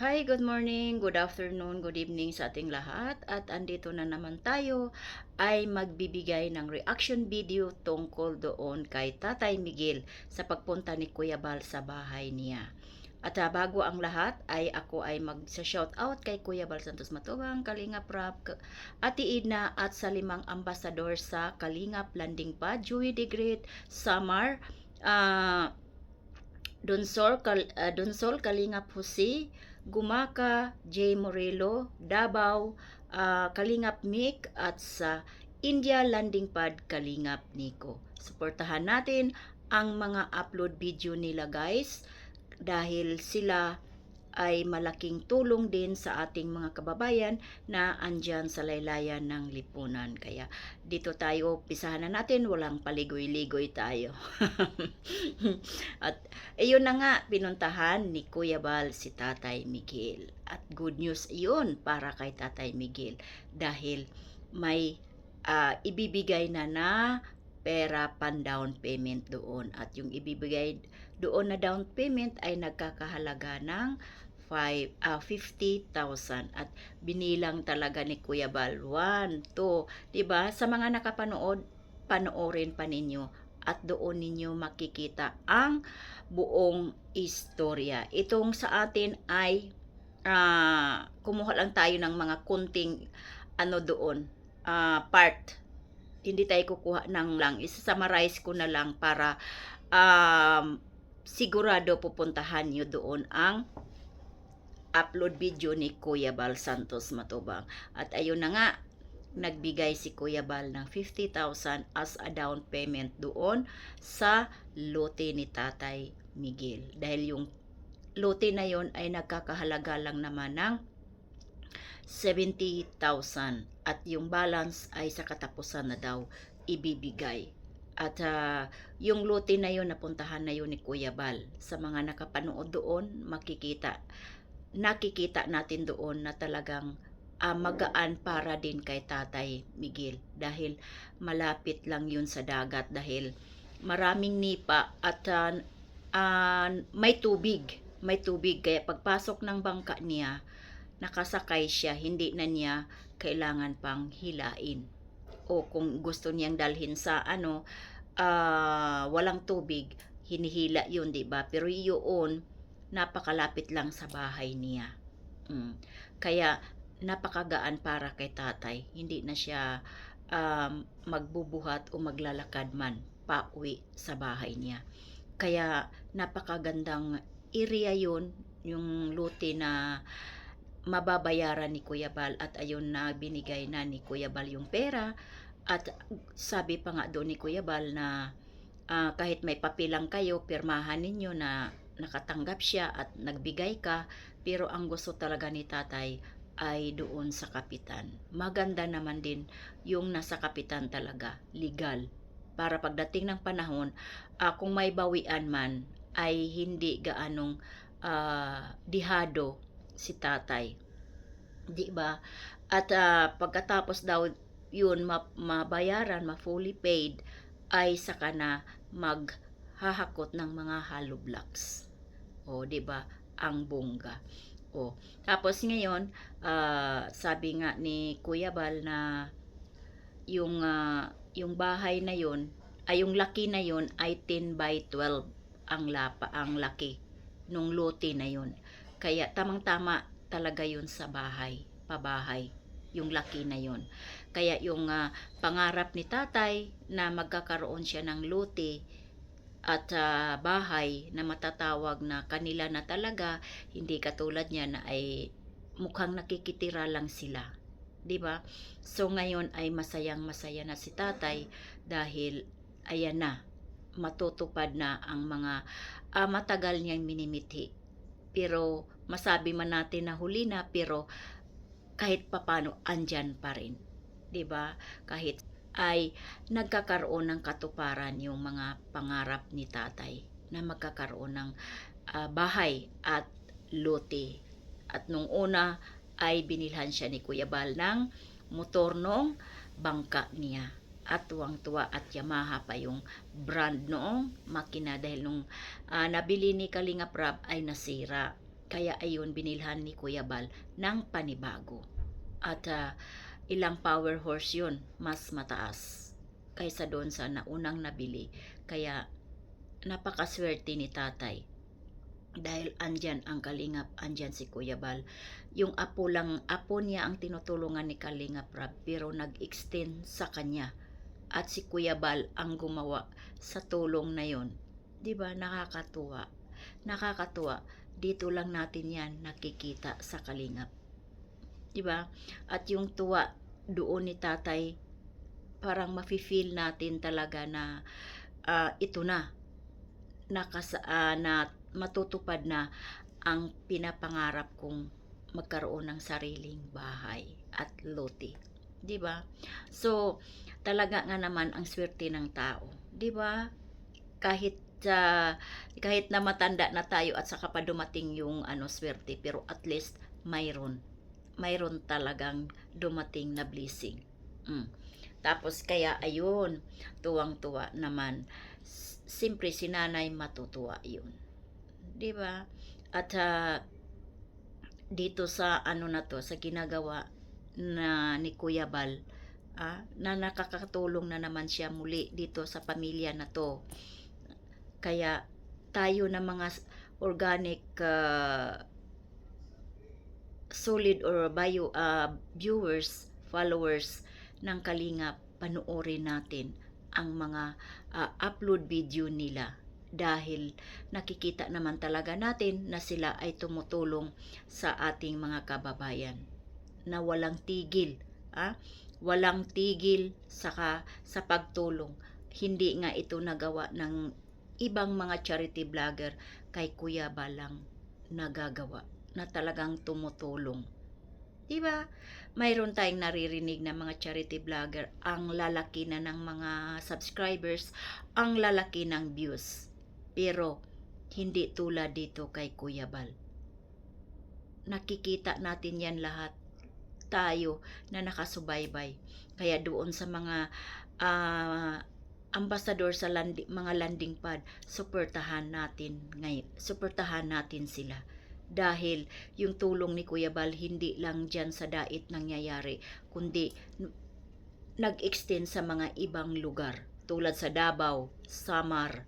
Hi, good morning, good afternoon, good evening sa ating lahat at andito na naman tayo ay magbibigay ng reaction video tungkol doon kay Tatay Miguel sa pagpunta ni Kuya Bal sa bahay niya. At ah, bago ang lahat ay ako ay mag-shout out kay Kuya Bal Santos Matubang, Kalingap Rap, K- Ate Idna at sa limang ambasador sa Kalingap Landing Pad, Joey the Great, Samar, ah Donsol, Kal, ah, Donsol Kalingap Jose, Gumaka, J. Morelo, Davao, ah, Kalingap Mick at sa India Landing Pad Kalingap Nico. Suportahan natin ang mga upload video nila guys dahil sila ay malaking tulong din sa ating mga kababayan na andyan sa laylayan ng lipunan. Kaya dito tayo, pisahan na natin, walang paligoy-ligoy tayo. At ayun na nga, pinuntahan ni Kuya Bal si Tatay Miguel. At good news iyon para kay Tatay Miguel dahil may ah, ibibigay na na pera pan down payment doon. At yung ibibigay doon na down payment ay nagkakahalaga ng five, ah, 50,000 at binilang talaga ni Kuya Bal 1, 2, 'di ba? Sa mga nakapanood, panoorin pa ninyo at doon ninyo makikita ang buong istorya. Itong sa atin ay ah, kumuha lang tayo ng mga kunting ano doon, ah, part. Hindi tayo kukuha ng lang. Isa-summarize ko na lang para um, sigurado pupuntahan nyo doon ang upload video ni Kuya Bal Santos Matubang. At ayun na nga, nagbigay si Kuya Bal ng 50,000 as a down payment doon sa lote ni Tatay Miguel. Dahil yung lote na yon ay nagkakahalaga lang naman ng 70,000 at yung balance ay sa katapusan na daw ibibigay. At ah, yung lote na yon napuntahan na yon ni Kuya Bal. Sa mga nakapanood doon, makikita nakikita natin doon na talagang ah, magaan para din kay Tatay Miguel. Dahil malapit lang yun sa dagat dahil maraming nipa at ah, ah, may tubig. May tubig. Kaya pagpasok ng bangka niya nakasakay siya. Hindi na niya kailangan pang hilain o kung gusto niyang dalhin sa ano ah, walang tubig hinihila yun di ba pero yun napakalapit lang sa bahay niya. Mm. Kaya napakagaan para kay tatay. Hindi na siya um, magbubuhat o maglalakad man pauwi sa bahay niya. Kaya napakagandang area yun, yung luti na mababayaran ni Kuya Bal at ayun na binigay na ni Kuya Bal yung pera at sabi pa nga doon ni Kuya Bal na ah, kahit may papilang kayo, pirmahan ninyo na nakatanggap siya at nagbigay ka pero ang gusto talaga ni tatay ay doon sa kapitan. Maganda naman din yung nasa kapitan talaga, legal. Para pagdating ng panahon, ah, kung may bawian man, ay hindi gaanong ah, dihado si tatay. Di ba? At ah, pagkatapos daw yun ma- mabayaran, ma-fully paid, ay saka na maghahakot ng mga hollow blocks. O, 'di ba? Ang bongga. O, tapos ngayon, ah, sabi nga ni Kuya Bal na yung ah, yung bahay na yon ay yung laki na yon ay 10 by 12 ang lapa ang laki nung lote na yon kaya tamang-tama talaga yun sa bahay pabahay yung laki na yon kaya yung ah, pangarap ni tatay na magkakaroon siya ng lote at ah, bahay na matatawag na kanila na talaga, hindi katulad niya na ay mukhang nakikitira lang sila. 'Di ba? So ngayon ay masayang masaya na si tatay dahil ayan na, matutupad na ang mga ah, matagal niyang minimithi. Pero masabi man natin na huli na pero kahit papano andyan pa rin. 'Di ba? Kahit ay nagkakaroon ng katuparan yung mga pangarap ni tatay na magkakaroon ng ah, bahay at lote. At nung una ay binilhan siya ni Kuya Bal ng motor nung bangka niya. At tuwang-tuwa at Yamaha pa yung brand noong makina dahil nung ah, nabili ni Kalinga Prab ay nasira. Kaya ayun, binilhan ni Kuya Bal ng panibago. At ah, ilang power horse yun, mas mataas kaysa doon sa naunang nabili. Kaya napakaswerte ni tatay. Dahil andyan ang Kalingap, andyan si Kuya Bal. Yung apo lang, apo niya ang tinutulungan ni Kalingap Rab, pero nag-extend sa kanya. At si Kuya Bal ang gumawa sa tulong na yon. 'Di ba Nakakatuwa. Nakakatuwa. Dito lang natin yan nakikita sa Kalingap. 'Di ba At yung tuwa doon ni tatay, parang mafe-feel natin talaga na ah, ito na nakasa, ah, na matutupad na ang pinapangarap kong magkaroon ng sariling bahay at lote. 'Di ba? So, talaga nga naman ang swerte ng tao, 'di ba? Kahit sa kahit na matanda na tayo at saka pa dumating yung ano swerte, pero at least mayroon. Mayroon talagang dumating na blessing. Mm. Tapos kaya ayun, tuwang-tuwa naman. S- Siyempre si nanay matutuwa yun. 'Di ba? At ah, dito sa ano na to, sa ginagawa na ni Kuya Bal, ah, na nakakatulong na naman siya muli dito sa pamilya na to. Kaya tayo na mga organic ah, solid or bio ah, viewers, followers ng Kalingap, panoorin natin ang mga ah, upload video nila. Dahil nakikita naman talaga natin na sila ay tumutulong sa ating mga kababayan na walang tigil ah walang tigil saka sa pagtulong. Hindi nga ito nagawa ng ibang mga charity vlogger kay Kuya Balang nagagawa na talagang tumutulong di ba mayroon tayong naririnig na mga charity vlogger ang lalaki na ng mga subscribers ang lalaki ng views pero hindi tulad dito kay Kuya Bal. Nakikita natin yan lahat tayo na nakasubaybay. Kaya doon sa mga ah, ambasador sa landi, mga landing pad, suportahan natin ngay, suportahan natin sila. Dahil yung tulong ni Kuya Bal hindi lang dyan sa dait nangyayari, kundi nag-extend sa mga ibang lugar tulad sa Davao, Samar,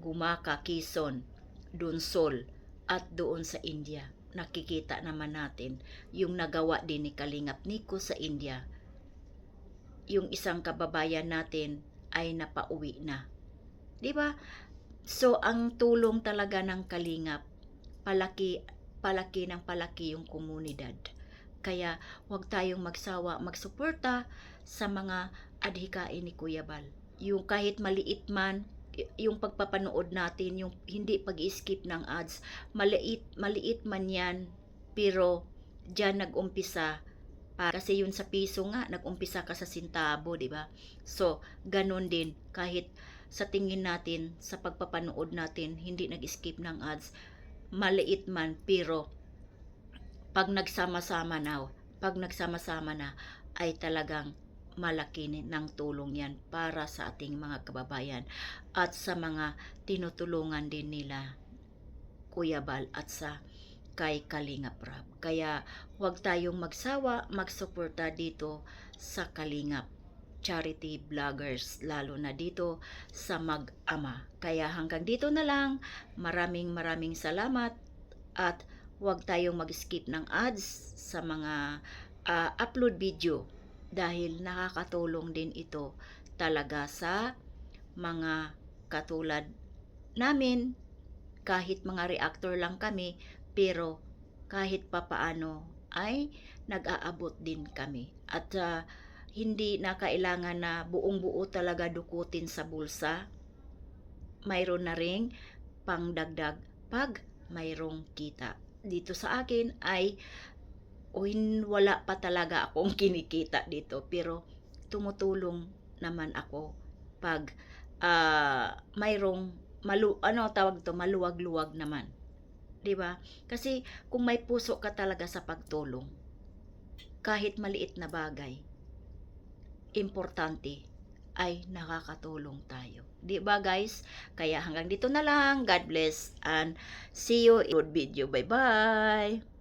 Gumaka, Quezon, Dunsol, at doon sa India. Nakikita naman natin yung nagawa din ni Kalingap Nico sa India. Yung isang kababayan natin ay napauwi na. 'Di ba? So ang tulong talaga ng Kalingap palaki palaki ng palaki yung komunidad. Kaya huwag tayong magsawa magsuporta sa mga adhikain ni Kuya Bal. Yung kahit maliit man, yung pagpapanood natin, yung hindi pag-skip ng ads, maliit, maliit man yan, pero dyan nag-umpisa pa kasi yun sa piso nga nag-umpisa ka sa sintabo, di ba? So, ganun din kahit sa tingin natin sa pagpapanood natin hindi nag-skip ng ads, maliit man pero pag nagsama-sama na, pag nagsama-sama na ay talagang malaki ng tulong yan para sa ating mga kababayan at sa mga tinutulungan din nila Kuya Bal at sa kay Kalingap Rab. Kaya huwag tayong magsawa magsuporta dito sa Kalingap charity vloggers lalo na dito sa mag-ama. Kaya hanggang dito na lang. Maraming maraming salamat at huwag tayong mag-skip ng ads sa mga ah, upload video dahil nakakatulong din ito talaga sa mga katulad namin kahit mga reactor lang kami pero kahit papaano ay nag-aabot din kami. At ah, hindi na kailangan na buong buo talaga dukutin sa bulsa. Mayroon na ring pangdagdag pag mayroong kita. Dito sa akin ay o hin- wala pa talaga akong kinikita dito. Pero tumutulong naman ako pag ah, mayroong malu ano tawag to? Maluwag-luwag naman 'di ba kasi kung may puso ka talaga sa pagtulong kahit maliit na bagay importante ay nakakatulong tayo. Di ba guys? Kaya hanggang dito na lang. God bless and see you in good video. Bye-bye!